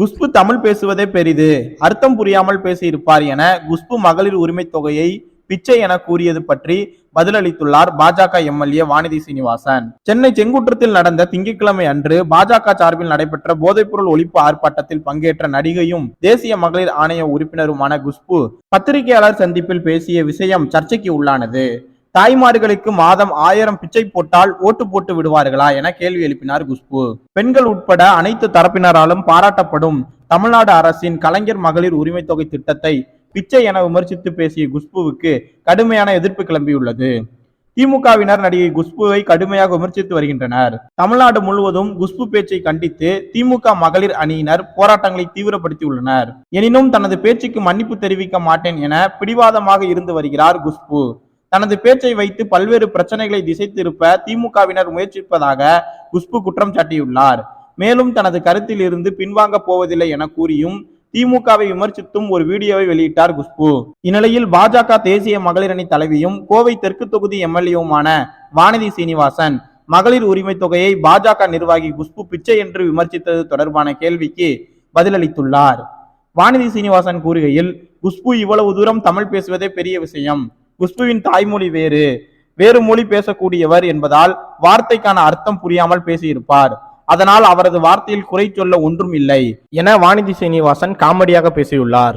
குஷ்பு தமிழ் பேசுவதே பெரிது. அர்த்தம் புரியாமல் பேசியிருப்பார் என குஷ்பு மகளிர் உரிமை தொகையை பிச்சை என கூறியது பற்றி பதிலளித்துள்ளார் பாஜக எம்எல்ஏ வானதி சீனிவாசன். சென்னை செங்குற்றத்தில் நடந்த திங்கட்கிழமை அன்று பாஜக சார்பில் நடைபெற்ற போதைப்பொருள் ஒழிப்பு ஆர்ப்பாட்டத்தில் பங்கேற்ற நடிகையும் தேசிய மகளிர் ஆணைய உறுப்பினருமான குஷ்பு பத்திரிகையாளர் சந்திப்பில் பேசிய விஷயம் சர்ச்சைக்கு உள்ளானது. தாய்மார்களுக்கு மாதம் ஆயிரம் பிச்சை போட்டால் ஓட்டு போட்டு விடுவார்களா என கேள்வி எழுப்பினார் குஷ்பு. பெண்கள் உட்பட அனைத்து தரப்பினராலும் பாராட்டப்படும் தமிழ்நாடு அரசின் கலைஞர் மகளிர் உரிமை தொகை திட்டத்தை பிச்சை என விமர்சித்து பேசிய குஷ்புவுக்கு கடுமையான எதிர்ப்பு கிளம்பியுள்ளது. திமுகவினர் நடிகை குஷ்புவை கடுமையாக விமர்சித்து வருகின்றனர். தமிழ்நாடு முழுவதும் குஷ்பு பேச்சை கண்டித்து திமுக மகளிர் அணியினர் போராட்டங்களை தீவிரப்படுத்தியுள்ளனர். எனினும் தனது பேச்சுக்கு மன்னிப்பு தெரிவிக்க மாட்டேன் என பிடிவாதமாக இருந்து வருகிறார் குஷ்பு. தனது பேச்சை வைத்து பல்வேறு பிரச்சனைகளை திசை திருப்ப திமுகவினர் முயற்சிப்பதாக குஷ்பு குற்றம் சாட்டியுள்ளார். மேலும் தனது கருத்தில் இருந்து பின்வாங்க போவதில்லை என கூறியும் திமுகவை விமர்சித்தும் ஒரு வீடியோவை வெளியிட்டார் குஷ்பு. இந்நிலையில் பாஜக தேசிய மகளிர் அணி தலைவியும் கோவை தெற்கு தொகுதி எம்எல்ஏவுமான வானதி சீனிவாசன் மகளிர் உரிமை தொகையை பாஜக நிர்வாகி குஷ்பு பிச்சை என்று விமர்சித்தது தொடர்பான கேள்விக்கு பதிலளித்துள்ளார். வானதி சீனிவாசன் கூறுகையில் குஷ்பு இவ்வளவு தூரம் தமிழ் பேசுவதே பெரிய விஷயம். குஷ்புவின் தாய்மொழி வேறு. வேறு மொழி பேசக்கூடியவர் என்பதால் வார்த்தைக்கான அர்த்தம் புரியாமல் பேசியிருப்பார். அதனால் அவரது வார்த்தையில் குறை சொல்ல ஒன்றும் இல்லை என வாணிதி சீனிவாசன் காமெடியாக பேசியுள்ளார்.